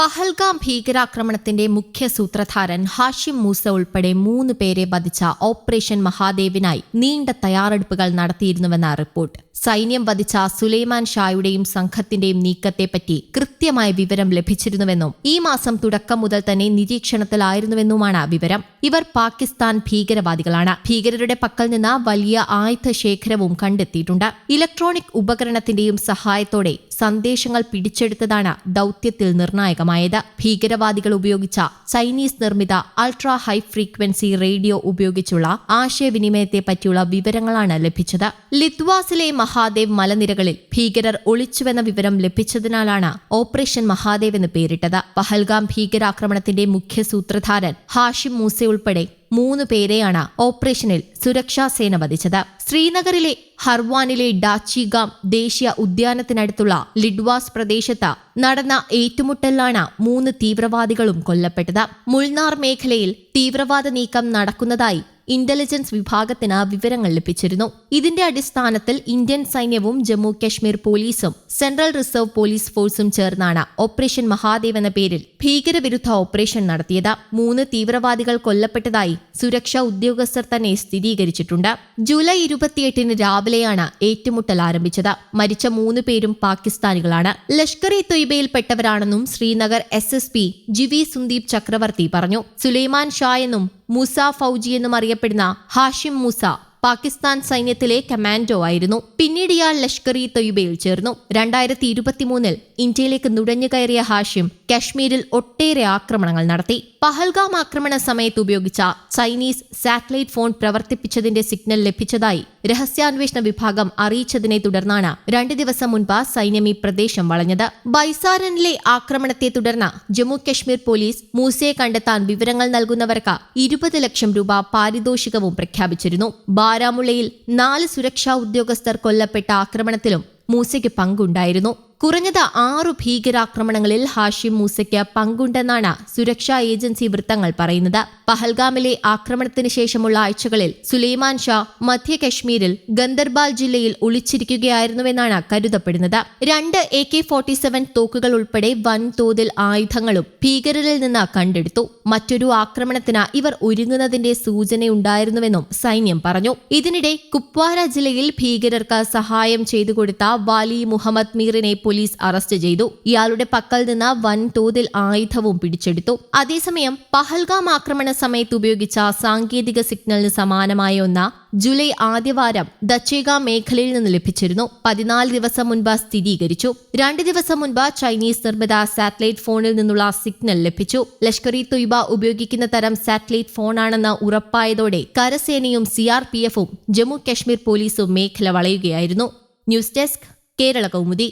പഹൽഗാം ഭീകരാക്രമണത്തിന്റെ മുഖ്യ സൂത്രധാരൻ ഹാഷിം മൂസ ഉൾപ്പെടെ മൂന്ന് പേരെ വധിച്ച ഓപ്പറേഷൻ മഹാദേവിനായി നീണ്ട തയ്യാറെടുപ്പുകൾ നടത്തിയിരുന്നുവെന്ന റിപ്പോർട്ട്. സൈന്യം വധിച്ച സുലൈമാൻ ഷായുടെയും സംഘത്തിന്റെയും നീക്കത്തെപ്പറ്റി കൃത്യമായ വിവരം ലഭിച്ചിരുന്നുവെന്നും ഈ മാസം തുടക്കം മുതൽ തന്നെ നിരീക്ഷണത്തിലായിരുന്നുവെന്നുമാണ് വിവരം. ഇവർ പാകിസ്ഥാൻ ഭീകരവാദികളാണ്. ഭീകരരുടെ പക്കൽ നിന്ന് വലിയ ആയുധ ശേഖരവും കണ്ടെത്തിയിട്ടുണ്ട്. ഇലക്ട്രോണിക് ഉപകരണത്തിന്റെയും സഹായത്തോടെ സന്ദേശങ്ങൾ പിടിച്ചെടുത്തതാണ് ദൌത്യത്തിൽ നിർണായകമായത്. ഭീകരവാദികൾ ഉപയോഗിച്ച ചൈനീസ് നിർമ്മിത അൾട്രാ ഹൈ ഫ്രീക്വൻസി റേഡിയോ ഉപയോഗിച്ചുള്ള ആശയവിനിമയത്തെ പറ്റിയുള്ള വിവരങ്ങളാണ് ലഭിച്ചത്. ലിത്വാസിലെ മഹാദേവ് മലനിരകളിൽ ഭീകരർ ഒളിച്ചുവെന്ന വിവരം ലഭിച്ചതിനാലാണ് ഓപ്പറേഷൻ മഹാദേവ് എന്ന് പേരിട്ടത്. പഹൽഗാം ഭീകരാക്രമണത്തിന്റെ മുഖ്യ സൂത്രധാരൻ ഹാഷിം മൂസ ഉൾപ്പെടെ മൂന്ന് പേരെയാണ് ഓപ്പറേഷനിൽ സുരക്ഷാ സേന വധിച്ചത്. ശ്രീനഗറിലെ ഹർവാനിലെ ഡാച്ചിഗാം ദേശീയ ഉദ്യാനത്തിനടുത്തുള്ള ലിഡ്വാസ് പ്രദേശത്ത് നടന്ന ഏറ്റുമുട്ടലിലാണ് മൂന്ന് തീവ്രവാദികളും കൊല്ലപ്പെട്ടത്. മുൾനാർ മേഖലയിൽ തീവ്രവാദ നീക്കം നടക്കുന്നതായി ഇന്റലിജൻസ് വിഭാഗത്തിന് വിവരങ്ങൾ ലഭിച്ചിരുന്നു. ഇതിന്റെ അടിസ്ഥാനത്തിൽ ഇന്ത്യൻ സൈന്യവും ജമ്മു കശ്മീർ പോലീസും സെൻട്രൽ റിസർവ് പോലീസ് ഫോഴ്സും ചേർന്നാണ് ഓപ്പറേഷൻ മഹാദേവ് എന്ന പേരിൽ ഭീകരവിരുദ്ധ ഓപ്പറേഷൻ നടത്തിയത്. മൂന്ന് തീവ്രവാദികൾ കൊല്ലപ്പെട്ടതായി സുരക്ഷാ ഉദ്യോഗസ്ഥർ തന്നെ സ്ഥിരീകരിച്ചിട്ടുണ്ട്. ജൂലൈ ഇരുപത്തിയെട്ടിന് രാവിലെയാണ് ഏറ്റുമുട്ടൽ ആരംഭിച്ചത്. മരിച്ച മൂന്ന് പേരും പാകിസ്ഥാനികളാണ്. Lashkar E തൊയ്ബയിൽപ്പെട്ടവരാണെന്നും Srinagar S S P GV Sundeep Chakravarthy പറഞ്ഞു. സുലൈമാൻ ഷാ എന്നും മൂസ ഫൗജി എന്നും അറിയപ്പെടുന്ന ഹാഷിം മൂസ പാകിസ്ഥാൻ സൈന്യത്തിലെ കമാൻഡോ ആയിരുന്നു. പിന്നീട് ഇയാൾ ലഷ്കർ ഇ തൊയ്ബയിൽ ചേർന്നു. രണ്ടായിരത്തി ഇരുപത്തിമൂന്നിൽ ഇന്ത്യയിലേക്ക് നുഴഞ്ഞു കയറിയ ഹാഷിം കശ്മീരിൽ ഒട്ടേറെ ആക്രമണങ്ങൾ നടത്തി. പഹൽഗാം ആക്രമണ സമയത്ത് ഉപയോഗിച്ച ചൈനീസ് സാറ്റലൈറ്റ് ഫോൺ പ്രവർത്തിപ്പിച്ചതിന്റെ സിഗ്നൽ ലഭിച്ചതായി രഹസ്യാന്വേഷണ വിഭാഗം അറിയിച്ചതിനെ തുടർന്നാണ് രണ്ട് ദിവസം മുൻപ് സൈന്യം ഈ പ്രദേശം വളഞ്ഞത്. ബൈസാരനിലെ ആക്രമണത്തെ തുടർന്ന് ജമ്മു കശ്മീർ പോലീസ് മൂസയെ കണ്ടെത്താൻ വിവരങ്ങൾ നൽകുന്നവർക്ക് ഇരുപത് ലക്ഷം രൂപ പാരിതോഷികവും പ്രഖ്യാപിച്ചിരുന്നു. ബാരാമുള്ളയിൽ നാല് സുരക്ഷാ ഉദ്യോഗസ്ഥർ കൊല്ലപ്പെട്ട ആക്രമണത്തിലും മൂസയ്ക്ക് പങ്കുണ്ടായിരുന്നു. കുറഞ്ഞത് ആറു ഭീകരാക്രമണങ്ങളിൽ ഹാഷിം മൂസയ്ക്ക് പങ്കുണ്ടെന്നാണ് സുരക്ഷാ ഏജൻസി വൃത്തങ്ങൾ പറയുന്നത്. പഹൽഗാമിലെ ആക്രമണത്തിന് ശേഷമുള്ള ആഴ്ചകളിൽ സുലൈമാൻ ഷാ മധ്യ കശ്മീരിൽ ഗന്ദർബാൽ ജില്ലയിൽ ഒളിച്ചിരിക്കുകയായിരുന്നുവെന്നാണ് കരുതപ്പെടുന്നത്. രണ്ട് എ കെ ഫോർട്ടി സെവൻ തോക്കുകൾ ഉൾപ്പെടെ വൻതോതിൽ ആയുധങ്ങളും ഭീകരരിൽ നിന്ന് കണ്ടെടുത്തു. മറ്റൊരു ആക്രമണത്തിന് ഇവർ ഒരുങ്ങുന്നതിന്റെ സൂചനയുണ്ടായിരുന്നുവെന്നും സൈന്യം പറഞ്ഞു. ഇതിനിടെ കുപ്വാര ജില്ലയിൽ ഭീകരർക്ക് സഹായം ചെയ്തു കൊടുത്ത വാലി മുഹമ്മദ് മീറിനെ പോലീസ് അറസ്റ്റ് ചെയ്തു. ഇയാളുടെ പക്കൽ നിന്ന് വൻതോതിൽ ആയുധവും പിടിച്ചെടുത്തു. അതേസമയം പഹൽഗാം ആക്രമണ സമയത്ത് ഉപയോഗിച്ച സാങ്കേതിക സിഗ്നലിന് സമാനമായ ഒന്ന് ജൂലൈ ആദ്യവാരം ദച്ചേഗാം മേഖലയിൽ നിന്ന് ലഭിച്ചിരുന്നു. പതിനാല് ദിവസം മുൻപ് സ്ഥിരീകരിച്ചു. രണ്ട് ദിവസം മുൻപ് ചൈനീസ് നിർമ്മിത സാറ്റലൈറ്റ് ഫോണിൽ നിന്നുള്ള സിഗ്നൽ ലഭിച്ചു. ലഷ്കർ ഇ തൊയ്ബ ഉപയോഗിക്കുന്ന തരം സാറ്റലൈറ്റ് ഫോണാണെന്ന് ഉറപ്പായതോടെ കരസേനയും സി ആർ പി എഫും ജമ്മു കശ്മീർ പോലീസും മേഖല വളയുകയായിരുന്നു. News desk Kerala Kaumudi.